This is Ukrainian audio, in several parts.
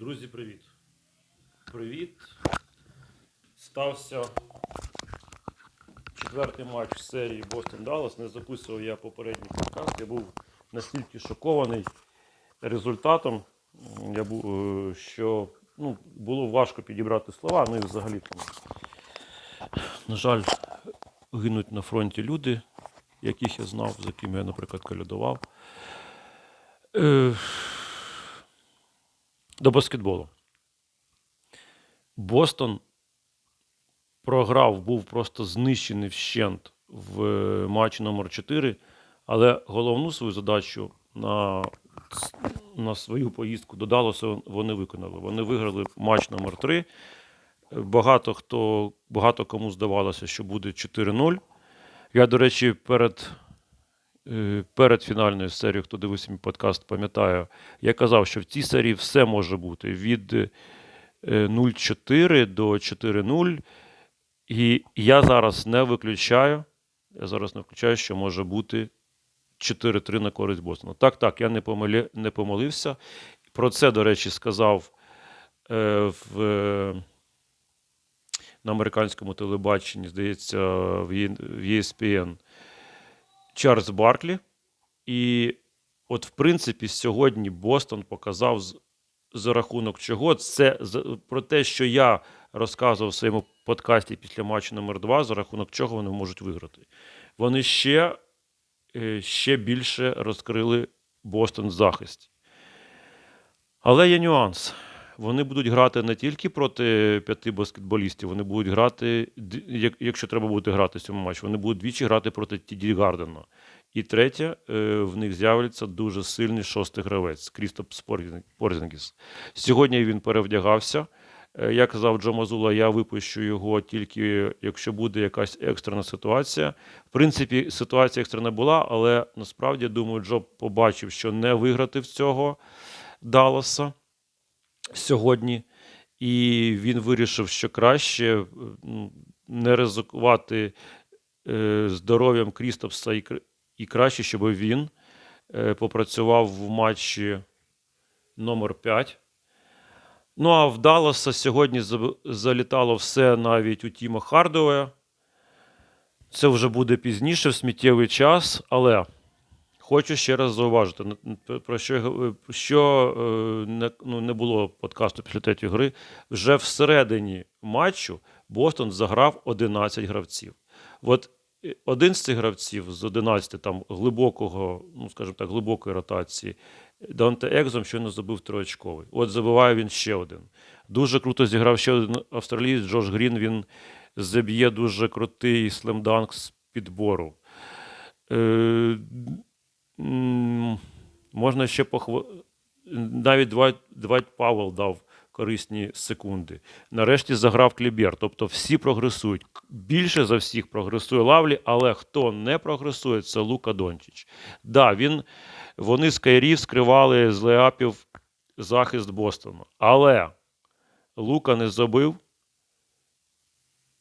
Друзі, привіт. Привіт. Стався четвертий матч серії Бостон Даллас. Не записував я попередній подкаст. Я був настільки шокований результатом, я був, е, що ну, було важко підібрати слова. Ну і взагалі там, на жаль, гинуть на фронті люди, яких я знав, з якими я, наприклад, калядував. Е, до баскетболу. Бостон програв, був просто знищений вщент в е, матчі номер 4 але головну свою задачу на, на свою поїздку до Далласа вони виконали. Вони виграли матч номер 3 Багато хто, багато кому здавалося, що буде 4-0. Я, до речі, перед перед фінальною серією, хто дивився мій подкаст, пам'ятаю, я казав, що в цій серії все може бути від е, 0-4 до 4-0. І я зараз не виключаю, я зараз не виключаю, що може бути 4-3 на користь Бостона. Так, так, я не, помилі, не помилився. Про це, до речі, сказав е, в, е, на американському телебаченні, здається, в, в ESPN Чарльз Барклі. І от, в принципі, сьогодні Бостон показав за рахунок чого. Це про те, що я розказував в своєму подкасті після матчу номер 2 за рахунок чого вони можуть виграти. Вони ще, е, ще більше розкрили Бостон в захисті. Але є нюанс. Вони будуть грати не тільки проти п'яти баскетболістів, вони будуть грати, якщо треба буде грати в цьому матчі, вони будуть двічі грати проти Тіді Гардена. І третє, е, в них з'явиться дуже сильний шостий гравець Крістоп Порзінгіс. Сьогодні він перевдягався. Е, Як казав Джо Мазула, я випущу його тільки якщо буде якась екстрена ситуація. В принципі, ситуація екстрена була, але насправді думаю, Джо побачив, що не виграти в цього Далласа сьогодні, і він вирішив, що краще е, не ризикувати е, здоров'ям Крістопса і, краще, щоб він е, попрацював в матчі номер 5. Ну а в Далласа сьогодні залітало все навіть у Тіма Хардове. Це вже буде пізніше, в сміттєвий час, але хочу ще раз зауважити, на- на- про що, що е, ну, не було подкасту після третьої гри. Вже всередині матчу Бостон заграв 11 гравців. От е, один з цих гравців з 11 там глибокого, ну скажімо так, глибокої ротації, Данте Екзом щойно забив троочковий. От забиває він ще один. Дуже круто зіграв ще один австралієць Джош Грін. Він заб'є дуже крутий слемданк з підбору. Е, можна ще похва... Навіть Двайт, Двайт Павел дав корисні секунди. Нарешті заграв Клібер. Тобто всі прогресують. Більше за всіх прогресує Лавлі, але хто не прогресує, це Лука Дончич. Да, він, вони з Кайрів скривали з леапів захист Бостона. Але Лука не забив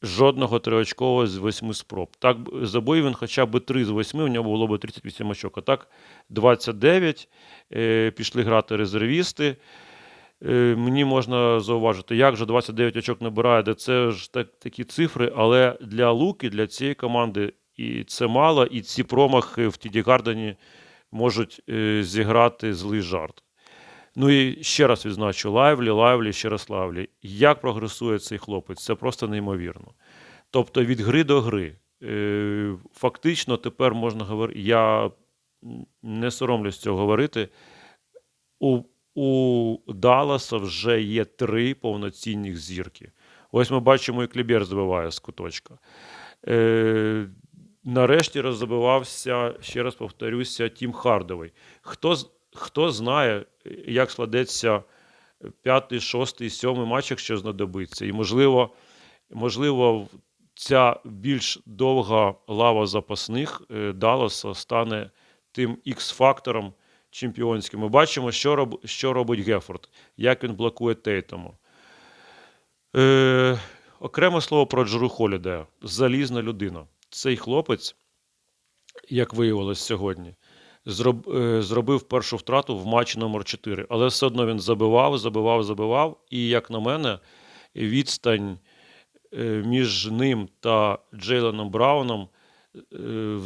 жодного триочкового з восьми спроб. Так, забив він хоча б три з восьми, у нього було б 38 очок. А так 29. Е, пішли грати резервісти. Е, мені можна зауважити, як же 29 очок набирає, де це ж так, такі цифри, але для Луки, для цієї команди і це мало, і ці промахи в Тіді Гардені можуть е, зіграти злий жарт. Ну і ще раз відзначу Лайвлі, Лайвлі, ще раз Лайвлі. Як прогресує цей хлопець, це просто неймовірно. Тобто від гри до гри. Е, Фактично, тепер можна говорити, я не соромлюсь цього говорити. У, у Далласа вже є три повноцінних зірки. Ось ми бачимо, і Клібер забиває з куточка. Е, нарешті роззабивався, ще раз повторюся, Тім Хардовий. Хто, хто знає, як складеться п'ятий, шостий, сьомий матч, якщо знадобиться. І, можливо, можливо, ця більш довга лава запасних е, Далласа стане тим X-фактором чемпіонським. Ми бачимо, що, роб, що робить Гефорд, як він блокує Тейтому. Е, окреме слово про Джеру Холідея. Залізна людина. Цей хлопець, як виявилось сьогодні, зробив першу втрату в матчі номер 4. Але все одно він забивав, забивав, забивав. І, як на мене, відстань е, між ним та Джейленом Брауном е,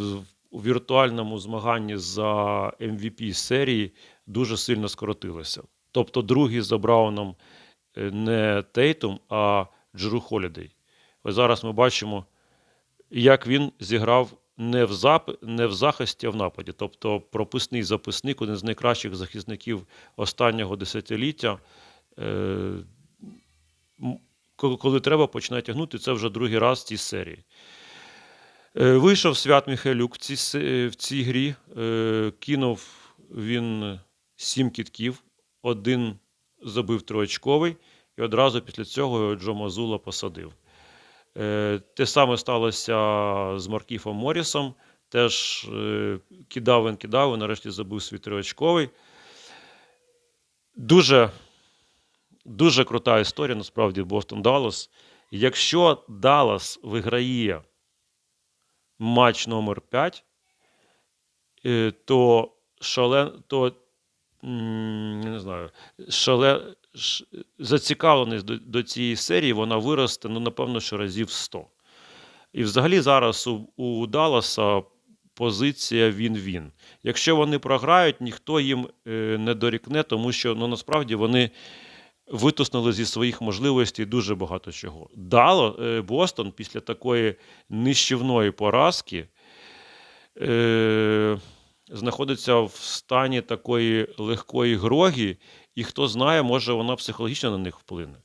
у віртуальному змаганні за MVP серії дуже сильно скоротилася. Тобто, другий за Брауном е, не Тейтум, а Джеру Холідей. Зараз ми бачимо, як він зіграв не в, зап... не в захисті, а в нападі. Тобто прописний записник, один з найкращих захисників останнього десятиліття. Е... Коли, треба, починає тягнути, це вже другий раз в цій серії. Е, Вийшов Свят Михайлюк в цій, в цій грі. Е, Кинув він сім кітків, один забив троочковий, і одразу після цього Джо Мазула посадив. Е, Те саме сталося з Маркіфом Морісом. Теж е, кидав він, кидав, і нарешті забив свій триочковий. Дуже, дуже крута історія, насправді, Бостон Даллас. Якщо Даллас виграє матч номер 5, е, то шален, то не знаю, шале, ш, зацікавленість до, до цієї серії вона виросте, ну, напевно, що разів 100. І взагалі зараз у, у Далласа позиція він-він. Якщо вони програють, ніхто їм е, не дорікне, тому що ну, насправді вони витиснули зі своїх можливостей дуже багато чого. Дало е, Бостон після такої нищівної поразки е, знаходиться в стані такої легкої грогі, і хто знає, може вона психологічно на них вплине.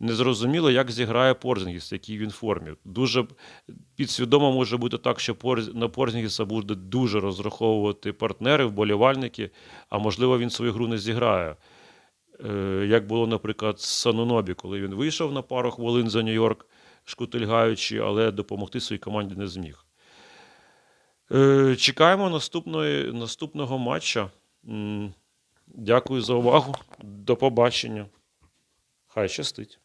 Незрозуміло, як зіграє Порзінгіс, в якій він формі. Дуже підсвідомо може бути так, що на Порзінгіса буде дуже розраховувати партнери, вболівальники, а можливо, він свою гру не зіграє. Е, Як було, наприклад, з Санунобі, коли він вийшов на пару хвилин за Нью-Йорк, шкутильгаючи, але допомогти своїй команді не зміг. Е, Чекаємо наступної, наступного матча. Дякую за увагу. До побачення. Хай щастить.